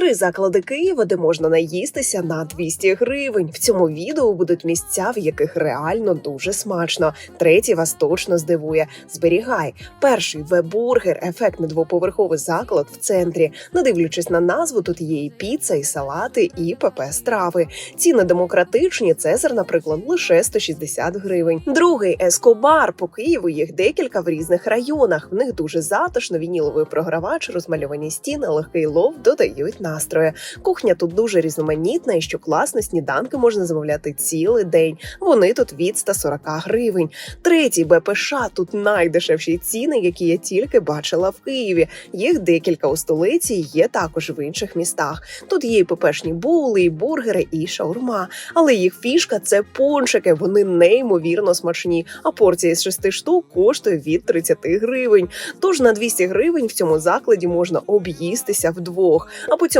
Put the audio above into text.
Три заклади Києва, де можна наїстися на 200 гривень. В цьому відео будуть місця, в яких реально дуже смачно. Третій вас точно здивує. Зберігай. Перший вебургер, ефектний двоповерховий заклад в центрі. Не дивлячись на назву, тут є і піца, і салати, і ПП страви. Ціни демократичні. Цезар, наприклад, лише 160 гривень. Другий ескобар по Києву їх декілька в різних районах. В них дуже затишно, вініловий програвач, розмальовані стіни, легкий лов додають настрою. Кухня тут дуже різноманітна, і що класно, сніданки можна замовляти цілий день. Вони тут від 140 гривень. Третій БПШ тут найдешевші ціни, які я тільки бачила в Києві. Їх декілька у столиці, є також в інших містах. Тут є і ППшні були, і бургери, і шаурма. Але їх фішка це пончики. Вони неймовірно смачні. А порція з шести штук коштує від 30 гривень. Тож на 200 гривень в цьому закладі можна об'їстися вдвох. А по цьому